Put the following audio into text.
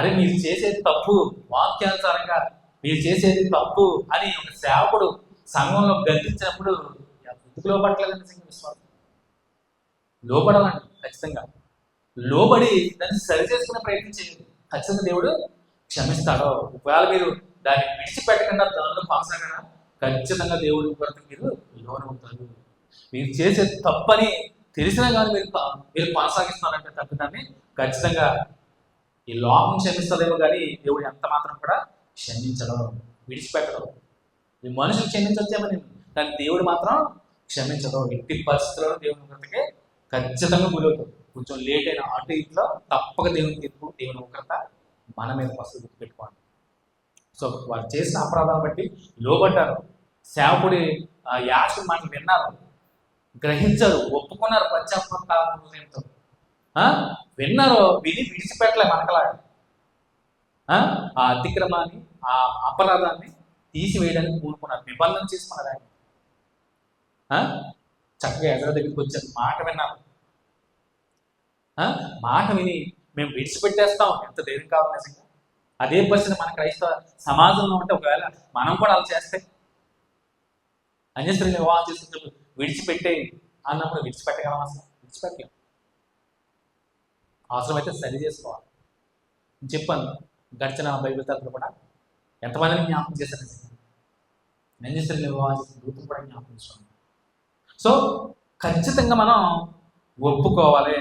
అరే మీరు చేసేది తప్పు వాక్యానుసారంగా మీరు చేసేది తప్పు అని ఒక సేవకుడు సంఘంలో గర్తించినప్పుడు ఎందుకు లోపడలేదండి సంఘ విశ్వాసం? లోపడాలండి ఖచ్చితంగా. లోబడి దాన్ని సరి చేసుకునే ప్రయత్నం చేయండి. ఖచ్చితంగా దేవుడు క్షమిస్తాడో. ఒకవేళ మీరు దాన్ని విడిచిపెట్టకుండా దానిలో కొనసాగడా ఖచ్చితంగా దేవుడి కొరకు మీరు లోనవుతారు. మీరు చేసే తప్పని తెలిసినా కానీ మీరు మీరు కొనసాగిస్తున్నారంటే తప్పిదాన్ని ఖచ్చితంగా ఈ లోకం క్షమిస్తలేమో కానీ దేవుడు ఎంత మాత్రం కూడా క్షమించడం విడిచిపెట్టడం. ఈ మనుషులు క్షమించొచ్చేమని కానీ దేవుడు మాత్రం క్షమించడం. ఎట్టి పరిస్థితుల్లో దేవుని ఉగ్రతకే ఖచ్చితంగా గురవుతాం కొంచెం లేట్ అయిన అటు ఇంట్లో తప్పక దేవుని తీర్పు దేవుని ఉగ్రత మన మీద వస్తుంది గుర్తుపెట్టుకోండి సో వారు చేసిన అపరాధాన్ని బట్టి లోబడ్డారు. సేవకుడి ఆ యాశ విన్నారు. గ్రహించరు ఒప్పుకున్నారు. పశ్చాత్తాపంతో విన్నారు విని విడిచిపెట్టలే మనకలాగా. ఆ? అతిక్రమాన్ని ఆ అపరాధాన్ని తీసివేయడానికి కూడుకున్నారు నిబంధన చేసుకున్నారు ఆయన చక్కగా ఎదురు దగ్గరికి వచ్చారు. మాట విన్నారు. మాట విని మేము విడిచిపెట్టేస్తాం. ఎంత ధైర్యం కావాలి నిజంగా? అదే పరిస్థితి మన క్రైస్తవ సమాజంలో ఉంటే ఒకవేళ మనం కూడా అలా చేస్తే. అన్యస్త్రీని వివాహం చేసుకున్నప్పుడు విడిచిపెట్టే అన్నప్పుడు విడిచిపెట్టగలం అసలు. విడిచిపెట్టలేము అవసరమైతే సరి చేసుకోవాలి. చెప్పాను గడిచిన బైబిల్ తరపున కూడా ఎంతమందిని జ్ఞాపకం చేశాను అన్యస్త్రీని వివాహం దూతం కూడా జ్ఞాపకం సో ఖచ్చితంగా మనం ఒప్పుకోవాలి.